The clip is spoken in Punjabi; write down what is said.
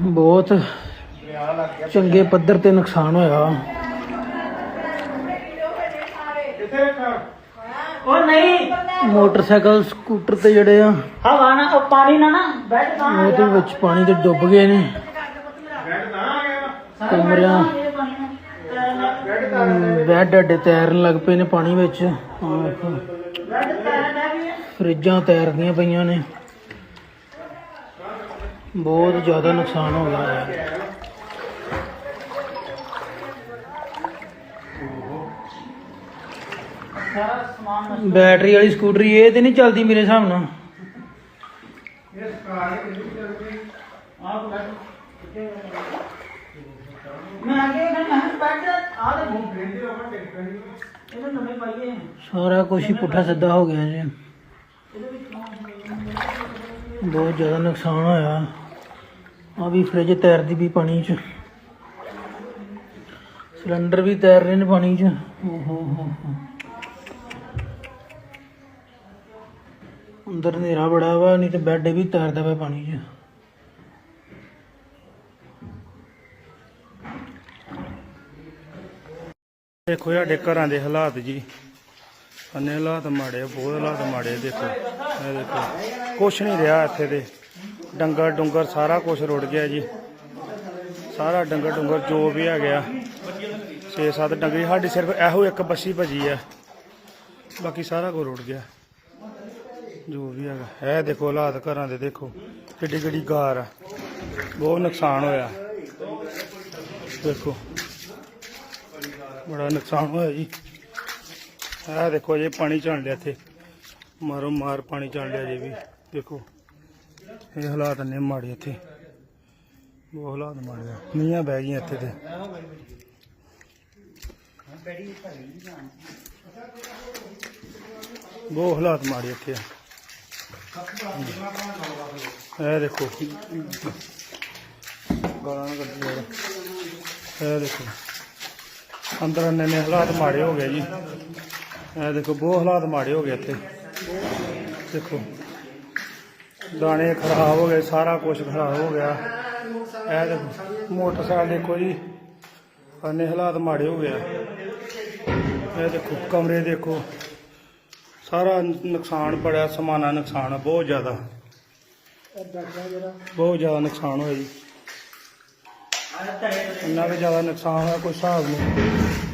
ਬਹੁਤ ਚੰਗੇ ਪੱਧਰ ਤੇ ਨੁਕਸਾਨ ਹੋਇਆ। ਉਹ ਨਹੀਂ। ਮੋਟਰਸਾਈਕਲ ਸਕੂਟਰ ਤੇ ਜਿਹੜੇ ਆ ਹਵਾ ਨਾ ਉਹ ਪਾਣੀ ਨਾ ਨਾ ਬੈਠ ਤਾਂ ਉਹਦੇ ਵਿੱਚ ਪਾਣੀ ਤੇ ਡੁੱਬ ਗਏ ਨੇ। ਕਮਰਿਆਂ ਬੈੱਡ ਅੱਡੇ ਤੈਰਨ ਲੱਗ ਪਏ ਨੇ ਪਾਣੀ ਵਿੱਚ। ਫਰਿੱਜਾਂ ਤੈਰਦੀਆਂ ਪਈਆਂ ਨੇ। ਬਹੁਤ ਜ਼ਿਆਦਾ ਨੁਕਸਾਨ ਹੋ ਗਿਆ ਹੈ। ਬੈਟਰੀ ਵਾਲੀ ਸਕੂਟਰੀ ਇਹ ਤੇ ਨਹੀਂ ਚੱਲਦੀ ਮੇਰੇ ਹਿਸਾਬ ਨਾਲ। ਸਾਰਾ ਕੁਝ ਹੀ ਪੁੱਠਾ ਸਿੱਧਾ ਹੋ ਗਿਆ ਜੀ। ਬਹੁਤ ਜ਼ਿਆਦਾ ਨੁਕਸਾਨ ਹੋਇਆ। ਆ ਵੀ ਫ੍ਰਿਜ ਤੈਰਦੀ ਵੀ ਪਾਣੀ 'ਚ। ਸਿਲੰਡਰ ਵੀ ਤੈਰ ਰਹੇ ਨੇ ਪਾਣੀ 'ਚ। ਓ ਹੋ ਅੰਦਰ ਹਨੇਰਾ ਬੜਾ ਵਾ, ਨਹੀਂ ਤੇ ਬੈੱਡ ਵੀ ਤੈਰਦਾ ਪਿਆ ਪਾਣੀ 'ਚ। ਦੇਖੋ ਸਾਡੇ ਘਰਾਂ ਦੇ ਹਾਲਾਤ ਜੀ। ਅੰਨੇ ਹਾਲਾਤ ਮਾੜੇ ਬਹੁਤ ਹਾਲਾਤ ਮਾੜੇ ਦੇਖੋ। ਇਹ ਦੇਖੋ, ਕੁਛ ਨਹੀਂ ਰਿਹਾ ਇੱਥੇ ਦੇ ਡੰਗਰ ਡੁੰਗਰ ਸਾਰਾ ਕੁਝ ਰੁੜ ਗਿਆ ਜੀ। ਸਾਰਾ ਡੰਗਰ ਡੁੰਗਰ ਜੋ ਵੀ ਆ ਗਿਆ 6-7 ਡੰਗਰੀ ਸਾਡੀ ਸਿਰਫ ਇਹੋ ਇੱਕ ਬੱਸੀ ਭਜੀ ਆ। ਬਾਕੀ ਸਾਰਾ ਕੁਝ ਰੁੜ ਗਿਆ। ਜੋ ਵੀ ਹੈਗਾ। ਇਹ ਦੇਖੋ ਹਾਲਾਤ ਘਰਾਂ ਦੇ ਦੇਖੋ, ਕਿੱਡੀ ਕਿੱਡੀ ਗਾਰ ਆ। ਬਹੁਤ ਨੁਕਸਾਨ ਹੋਇਆ। ਦੇਖੋ। ਬੜਾ ਨੁਕਸਾਨ ਹੋਇਆ ਜੀ। ਇਹ ਦੇਖੋ ਜੇ, ਪਾਣੀ ਚੱਲ ਲਿਆ ਇੱਥੇ। ਮਾਰੋ ਮਾਰ ਪਾਣੀ ਚੱਲ ਲਿਆ ਜੀ ਵੀ। ਦੇਖੋ। ਇਹ ਹਾਲਾਤ ਨੇ ਮਾੜੇ ਇੱਥੇ। ਬਹੁਤ ਹਾਲਾਤ ਮਾੜੇ ਆ। ਨੀਆਂ ਬਹਿ ਗਈਆਂ ਇੱਥੇ ਤੇ। ਬਹੁਤ ਹਾਲਾਤ ਮਾੜੇ ਇੱਥੇ ਆ। ਇਹ ਦੇਖੋ। ਗਾਲਾਂ ਕੱਢੀ ਜਾ ਇਹ ਦੇਖੋ। ਅੰਦਰ ਇੰਨੇ ਨੇ ਹਾਲਾਤ ਮਾੜੇ ਹੋ ਗਏ ਜੀ। ਇਹ ਦੇਖੋ, ਬਹੁਤ ਹਾਲਾਤ ਮਾੜੇ ਹੋ ਗਏ ਇੱਥੇ। ਦੇਖੋ। ਦਾਣੇ ਖਰਾਬ ਹੋ ਗਏ, ਸਾਰਾ ਕੁਝ ਖਰਾਬ ਹੋ ਗਿਆ। ਇਹ ਦੇਖੋ ਮੋਟਰਸਾਈਕਲ ਦੇਖੋ ਜੀ, ਇੰਨੇ ਹਾਲਾਤ ਮਾੜੇ ਹੋ ਗਿਆ ਇਹ ਦੇਖੋ, ਕਮਰੇ ਦੇਖੋ, ਸਾਰਾ ਨੁਕਸਾਨ ਬੜਾ ਸਮਾਨਾ ਨੁਕਸਾਨ ਬਹੁਤ ਜ਼ਿਆਦਾ। ਬਹੁਤ ਜ਼ਿਆਦਾ ਨੁਕਸਾਨ ਹੋਇਆ ਜੀ। ਇੰਨਾ ਕੁ ਜ਼ਿਆਦਾ ਨੁਕਸਾਨ ਹੋਇਆ, ਕੋਈ ਹਿਸਾਬ ਨਹੀਂ।